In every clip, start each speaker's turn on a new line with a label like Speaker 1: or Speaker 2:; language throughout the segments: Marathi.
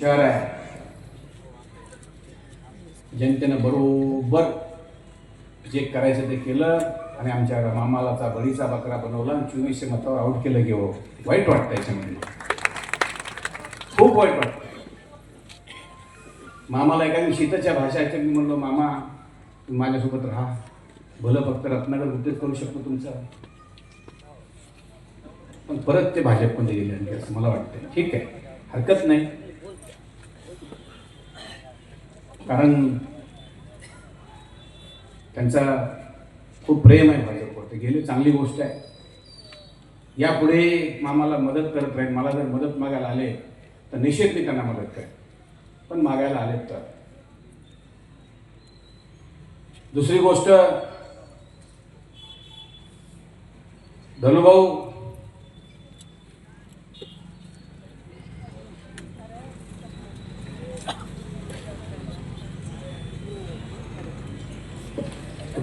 Speaker 1: शहर आहे. जनतेनं बरोबर जे करायचं ते केलं आणि आमच्या मामालाचा बळीचा बकरा बनवला आणि चोवीसशे मतावर आऊट केलं की हो. वाईट वाटतं याच्यामध्ये. खूप वाईट वाटतं मामाला एखादी शीतच्या भाषाच्या मी म्हणलो मामा तुम्ही माझ्यासोबत राहा. भलं फक्त रत्नागर उद्योग करू शकतो तुमचं. पण परत ते भाजपमध्ये गेले असं मला वाटतं ठीक आहे. हरकत नाही. कारण त्यांचा खूप प्रेम आहे माझ्यावरती गेले चांगली गोष्ट आहे. यापुढे मामाला मदत करत राहील मला जर मदत मागायला आले तर निश्चित मी त्यांना मदत करेन. पण मागायला आले तर. दुसरी गोष्ट धनुभाऊ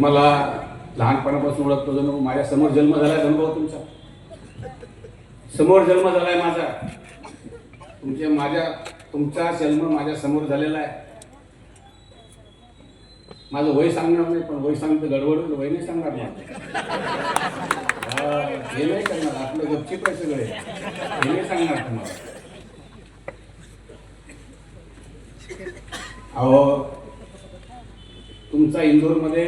Speaker 1: तुम्हाला लहानपणापासून ओळखतो जणू माझ्यासमोर जन्म झालाय अनुभव तुमचा. समोर जन्म झालाय माझा. तुमचे माझ्या तुमचा जन्म माझ्यासमोर झालेला आहे. माझं वय सांगणार नाही पण वय सांगतं गडबड वय नाही सांगणार नाही हे नाही करणार आपलं गपचिप आहे सगळे. हे नाही सांगणार तुम्हाला. अहो तुमचा इंदोरमध्ये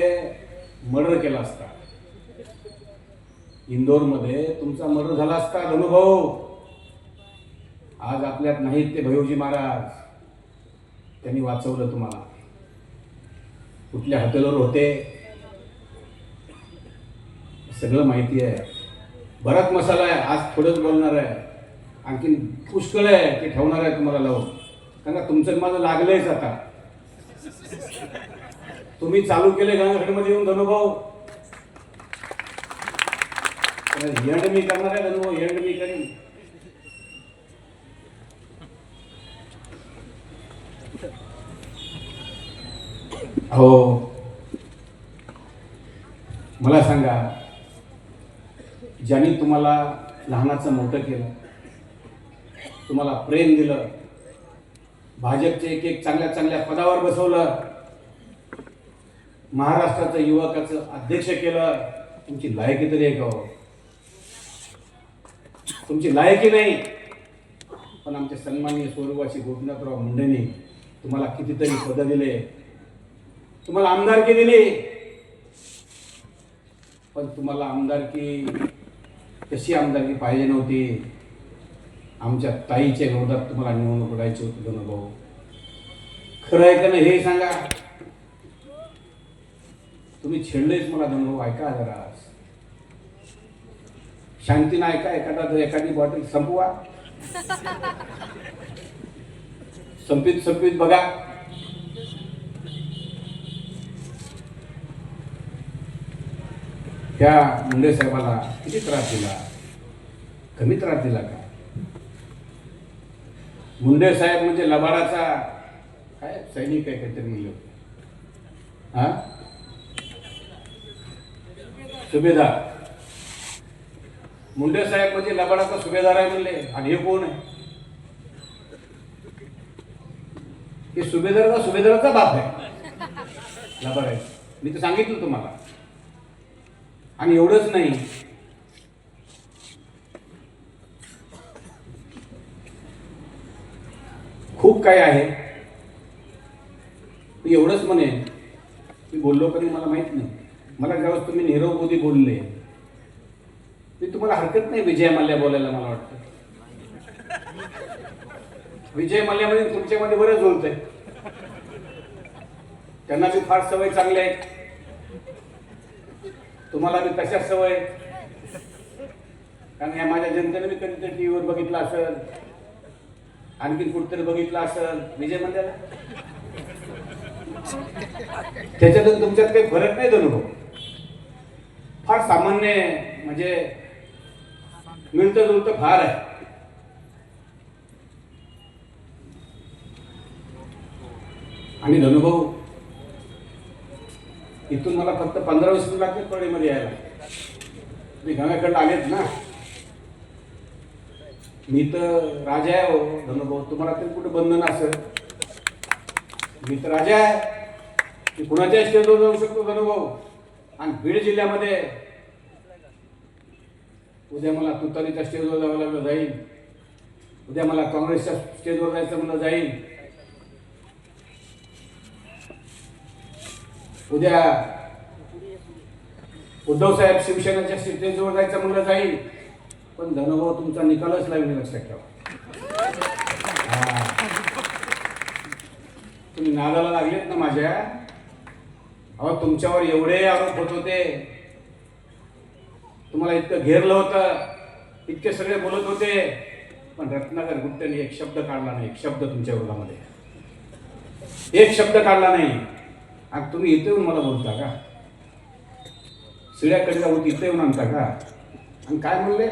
Speaker 1: मर्डर केला असता. इंदोरमध्ये तुमचा मर्डर झाला असता धनुभाऊ. आज आपल्यात नाहीत ते भयोजी महाराज. त्यांनी वाचवलं तुम्हाला. कुठल्या हॉटेलवर होते? सगळं माहिती आहे. बराच मसाला आहे आज थोडंच बोलणार आहे. आणखीन पुष्कळ आहे ते ठेवणार आहे तुम्हाला लावून. कारण तुमचं माझं लागलंयच आता. तुम्ही चालू केले गंगाखेडमध्ये येऊन धनुभाऊ एंड मी करणार आहे धनुभाऊ एंड मी करीन. हो. मला सांगा ज्यांनी तुम्हाला लहानाचं मोठं केलं तुम्हाला प्रेम दिलं भाजपचे एक एक चांगल्या चांगल्या पदावर बसवलं महाराष्ट्राचं युवकाचं अध्यक्ष केलं तुमची लायकी तरी आहे का तुमची लायकी नाही पण आमच्या सन्माननीय स्वरूपाशी गोपीनाथराव मुंडेंनी तुम्हाला कितीतरी पद दिले. तुम्हाला आमदारकी दिली. पण तुम्हाला आमदारकी कशी आमदारकी पाहिजे नव्हती? आमच्या ताईच्या विरोधात तुम्हाला निवडणूक लढायची होती दोन भाऊ. खरं आहे का नाही हे सांगा. तुम्ही छेडलेच मला दोन भाऊ ऐका जरा. शांतीनं ऐका एखादा एखादी बॉटल संपवा. संपित संपित बघा. त्या मुंडे साहेबाला किती त्रास दिला? कमी त्रास दिला का? मुंडे साहेब म्हणजे लबाडाचा काय सैनिक आहे काहीतरी म्हणले. हा? सुभेदार. मुंडे साहेब म्हणजे लबाडाचा सुभेदार आहे म्हणले. आणि हे कोण आहे? हे सुभेदाराचा सुभेदाराचा बाप आहे. लबाड आहे. मी तर सांगितलं तुम्हाला. आणि एवढंच नाही. खूप काय आहे. मी एवढंच म्हणेन. मी बोललो कधी मला माहीत नाही. मला ज्यावेळेस तुम्ही नीरव मोदी बोलले मी तुम्हाला हरकत नाही विजय मल्ल्या बोलायला मला वाटतं. विजय मल्ल्यामध्ये म्हणजे तुमच्यामध्ये बरेच बोलतंय त्यांना बी फार सवय चांगली आहे. तुम्हाला बी कशा सवय कारण या माझ्या जनतेने मी कधीतरी टी व्हीवर बघितलं असेल आणखीन कुठतरी बघितलं असेल विजय मंदिर त्याच्यातून तुमच्यात काही फरक नाही दोन भाऊ सामान्य म्हणजे मिळतं जुळतं फार आहे. आणि धनुभाऊ इथून मला फक्त पंधरा वीस मिनिट लागते कळीमध्ये यायला. तुम्ही गंगाकडला आलेत ना. मी तर राजा आहे हो धनुभाऊ तुम्हाला तरी कुठे बंधन असेल? मी तर राजा आहे. मी कुणाच्या स्टेजवर जाऊ शकतो धनुभाऊ आणि बीड जिल्ह्यामध्ये उद्या मला तुतारीच्या स्टेजवर जावं लागलं जाईल. उद्या मला काँग्रेसच्या स्टेजवर जायचं म्हणलं जाईल. उद्या उद्धव साहेब शिवसेनेच्या स्टेजवर जायचं म्हणलं जाईल. पण धनुभाऊ तुमचा निकालच लागेल लक्षात ठेवा. तुम्ही नादाला लागलेत ना माझ्या. अहो तुमच्यावर एवढे आरोप होत होते. तुम्हाला इतकं घेरलं होतं. इतके सगळे बोलत होते. पण रत्नाकर गुप्त्यांनी एक शब्द काढला नाही. एक शब्द तुमच्या विरोधामध्ये एक शब्द काढला नाही. आणि तुम्ही इथे येऊन मला बोलता का? शिड्याकडे जाऊ इथे येऊन आणता का? आणि काय म्हणले?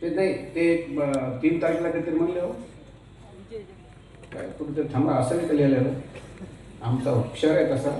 Speaker 1: ते नाही ते तीन तारखेला काहीतरी म्हणले हो. काय कुठेतरी थांबा असं नाही का लिहिलेलं? आमचा हुशार आहे तसा.